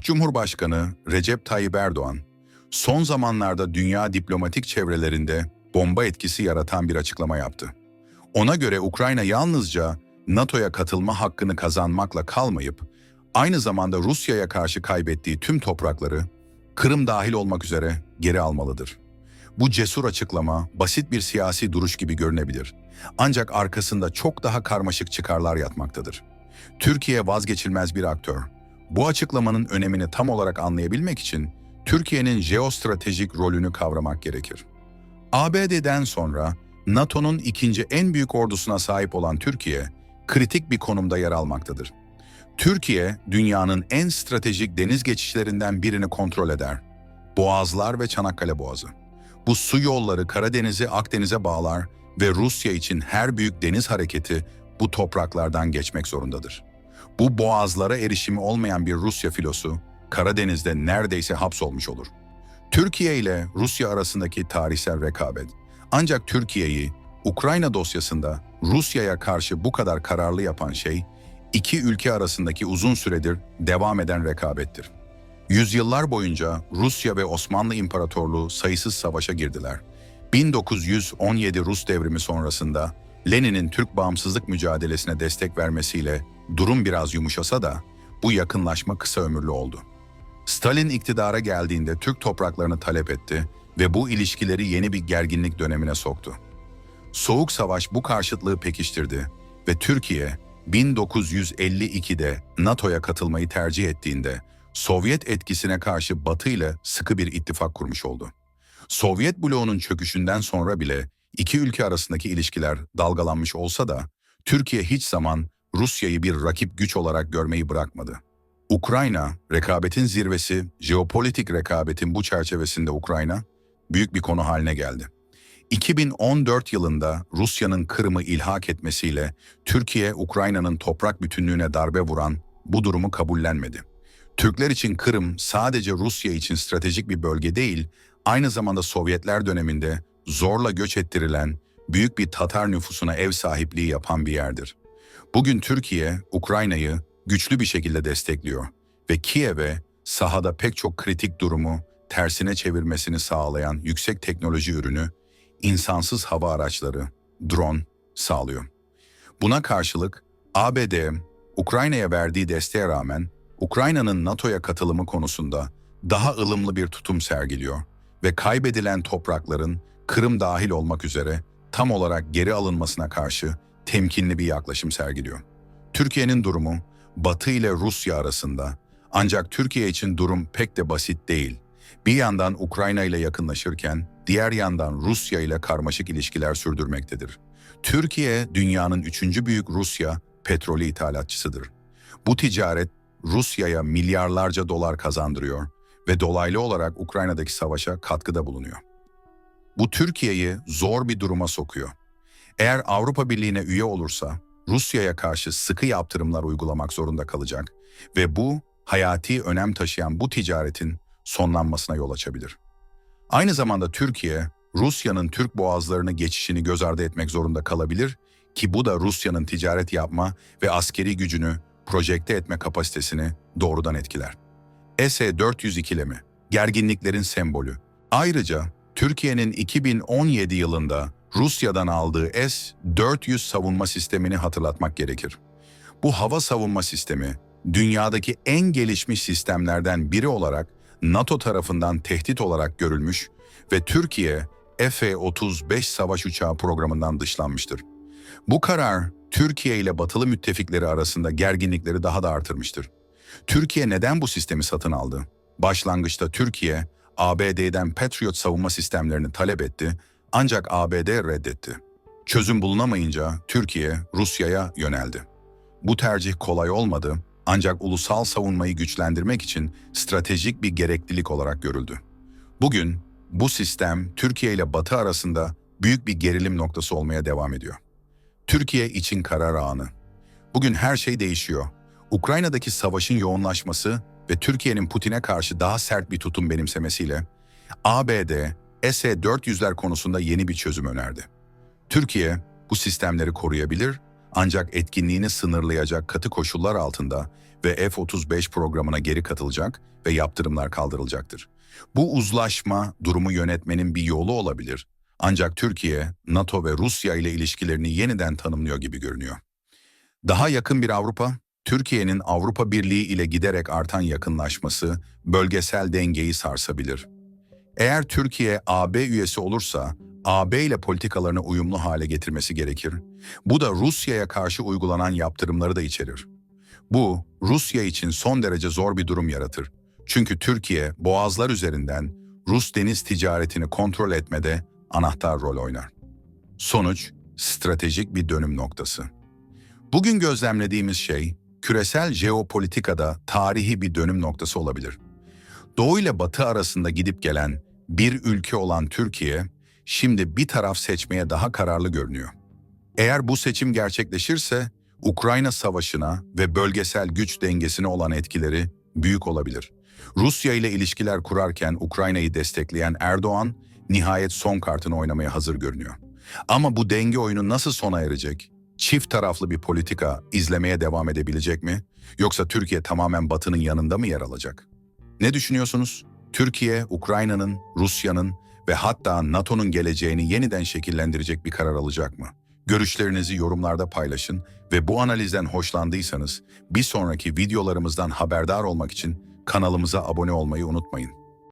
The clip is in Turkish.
Türk Cumhurbaşkanı Recep Tayyip Erdoğan, son zamanlarda dünya diplomatik çevrelerinde bomba etkisi yaratan bir açıklama yaptı. Ona göre Ukrayna yalnızca NATO'ya katılma hakkını kazanmakla kalmayıp, aynı zamanda Rusya'ya karşı kaybettiği tüm toprakları, Kırım dahil olmak üzere geri almalıdır. Bu cesur açıklama basit bir siyasi duruş gibi görünebilir. Ancak arkasında çok daha karmaşık çıkarlar yatmaktadır. Türkiye vazgeçilmez bir aktör. Bu açıklamanın önemini tam olarak anlayabilmek için Türkiye'nin jeostratejik rolünü kavramak gerekir. ABD'den sonra NATO'nun ikinci en büyük ordusuna sahip olan Türkiye, kritik bir konumda yer almaktadır. Türkiye, dünyanın en stratejik deniz geçişlerinden birini kontrol eder. Boğazlar ve Çanakkale Boğazı. Bu su yolları Karadeniz'i Akdeniz'e bağlar ve Rusya için her büyük deniz hareketi bu topraklardan geçmek zorundadır. Bu boğazlara erişimi olmayan bir Rusya filosu Karadeniz'de neredeyse hapsolmuş olur. Türkiye ile Rusya arasındaki tarihsel rekabet. Ancak Türkiye'yi Ukrayna dosyasında Rusya'ya karşı bu kadar kararlı yapan şey, iki ülke arasındaki uzun süredir devam eden rekabettir. Yüzyıllar boyunca Rusya ve Osmanlı İmparatorluğu sayısız savaşa girdiler. 1917 Rus devrimi sonrasında Lenin'in Türk bağımsızlık mücadelesine destek vermesiyle durum biraz yumuşasa da bu yakınlaşma kısa ömürlü oldu. Stalin iktidara geldiğinde Türk topraklarını talep etti ve bu ilişkileri yeni bir gerginlik dönemine soktu. Soğuk Savaş bu karşıtlığı pekiştirdi ve Türkiye 1952'de NATO'ya katılmayı tercih ettiğinde Sovyet etkisine karşı Batı ile sıkı bir ittifak kurmuş oldu. Sovyet bloğunun çöküşünden sonra bile iki ülke arasındaki ilişkiler dalgalanmış olsa da Türkiye hiç zaman Rusya'yı bir rakip güç olarak görmeyi bırakmadı. Ukrayna, rekabetin zirvesi, jeopolitik rekabetin bu çerçevesinde Ukrayna, büyük bir konu haline geldi. 2014 yılında Rusya'nın Kırım'ı ilhak etmesiyle Türkiye, Ukrayna'nın toprak bütünlüğüne darbe vuran bu durumu kabullenmedi. Türkler için Kırım sadece Rusya için stratejik bir bölge değil, aynı zamanda Sovyetler döneminde zorla göç ettirilen büyük bir Tatar nüfusuna ev sahipliği yapan bir yerdir. Bugün Türkiye, Ukrayna'yı güçlü bir şekilde destekliyor ve Kiev'e sahada pek çok kritik durumu tersine çevirmesini sağlayan yüksek teknoloji ürünü, insansız hava araçları, drone sağlıyor. Buna karşılık ABD, Ukrayna'ya verdiği desteğe rağmen Ukrayna'nın NATO'ya katılımı konusunda daha ılımlı bir tutum sergiliyor ve kaybedilen toprakların Kırım dahil olmak üzere tam olarak geri alınmasına karşı temkinli bir yaklaşım sergiliyor. Türkiye'nin durumu Batı ile Rusya arasında ancak Türkiye için durum pek de basit değil. Bir yandan Ukrayna ile yakınlaşırken diğer yandan Rusya ile karmaşık ilişkiler sürdürmektedir. Türkiye dünyanın üçüncü büyük Rusya petrolü ithalatçısıdır. Bu ticaret Rusya'ya milyarlarca dolar kazandırıyor ve dolaylı olarak Ukrayna'daki savaşa katkıda bulunuyor. Bu Türkiye'yi zor bir duruma sokuyor. Eğer Avrupa Birliği'ne üye olursa Rusya'ya karşı sıkı yaptırımlar uygulamak zorunda kalacak ve bu hayati önem taşıyan bu ticaretin sonlanmasına yol açabilir. Aynı zamanda Türkiye, Rusya'nın Türk boğazlarını geçişini göz ardı etmek zorunda kalabilir ki bu da Rusya'nın ticaret yapma ve askeri gücünü projekte etme kapasitesini doğrudan etkiler. S-400 ikilemi, gerginliklerin sembolü. Ayrıca Türkiye'nin 2017 yılında Rusya'dan aldığı S-400 savunma sistemini hatırlatmak gerekir. Bu hava savunma sistemi, dünyadaki en gelişmiş sistemlerden biri olarak NATO tarafından tehdit olarak görülmüş ve Türkiye F-35 savaş uçağı programından dışlanmıştır. Bu karar Türkiye ile batılı müttefikleri arasında gerginlikleri daha da artırmıştır. Türkiye neden bu sistemi satın aldı? Başlangıçta Türkiye, ABD'den Patriot savunma sistemlerini talep etti ancak ABD reddetti. Çözüm bulunamayınca Türkiye Rusya'ya yöneldi. Bu tercih kolay olmadı ancak ulusal savunmayı güçlendirmek için stratejik bir gereklilik olarak görüldü. Bugün bu sistem Türkiye ile Batı arasında büyük bir gerilim noktası olmaya devam ediyor. Türkiye için karar anı. Bugün her şey değişiyor. Ukrayna'daki savaşın yoğunlaşması ve Türkiye'nin Putin'e karşı daha sert bir tutum benimsemesiyle ABD, S-400'ler konusunda yeni bir çözüm önerdi. Türkiye bu sistemleri koruyabilir Ancak etkinliğini sınırlayacak katı koşullar altında ve F-35 programına geri katılacak ve yaptırımlar kaldırılacaktır. Bu uzlaşma durumu yönetmenin bir yolu olabilir. Ancak Türkiye, NATO ve Rusya ile ilişkilerini yeniden tanımlıyor gibi görünüyor. Daha yakın bir Avrupa, Türkiye'nin Avrupa Birliği ile giderek artan yakınlaşması bölgesel dengeyi sarsabilir. Eğer Türkiye AB üyesi olursa AB ile politikalarını uyumlu hale getirmesi gerekir. Bu da Rusya'ya karşı uygulanan yaptırımları da içerir. Bu Rusya için son derece zor bir durum yaratır. Çünkü Türkiye boğazlar üzerinden Rus deniz ticaretini kontrol etmede anahtar rol oynar. Sonuç stratejik bir dönüm noktası. Bugün gözlemlediğimiz şey küresel jeopolitikada tarihi bir dönüm noktası olabilir. Doğu ile Batı arasında gidip gelen bir ülke olan Türkiye, şimdi bir taraf seçmeye daha kararlı görünüyor. Eğer bu seçim gerçekleşirse, Ukrayna savaşına ve bölgesel güç dengesine olan etkileri büyük olabilir. Rusya ile ilişkiler kurarken Ukrayna'yı destekleyen Erdoğan, nihayet son kartını oynamaya hazır görünüyor. Ama bu denge oyunu nasıl sona erecek? Çift taraflı bir politika izlemeye devam edebilecek mi? Yoksa Türkiye tamamen Batı'nın yanında mı yer alacak? Ne düşünüyorsunuz? Türkiye, Ukrayna'nın, Rusya'nın ve hatta NATO'nun geleceğini yeniden şekillendirecek bir karar alacak mı? Görüşlerinizi yorumlarda paylaşın ve bu analizden hoşlandıysanız bir sonraki videolarımızdan haberdar olmak için kanalımıza abone olmayı unutmayın.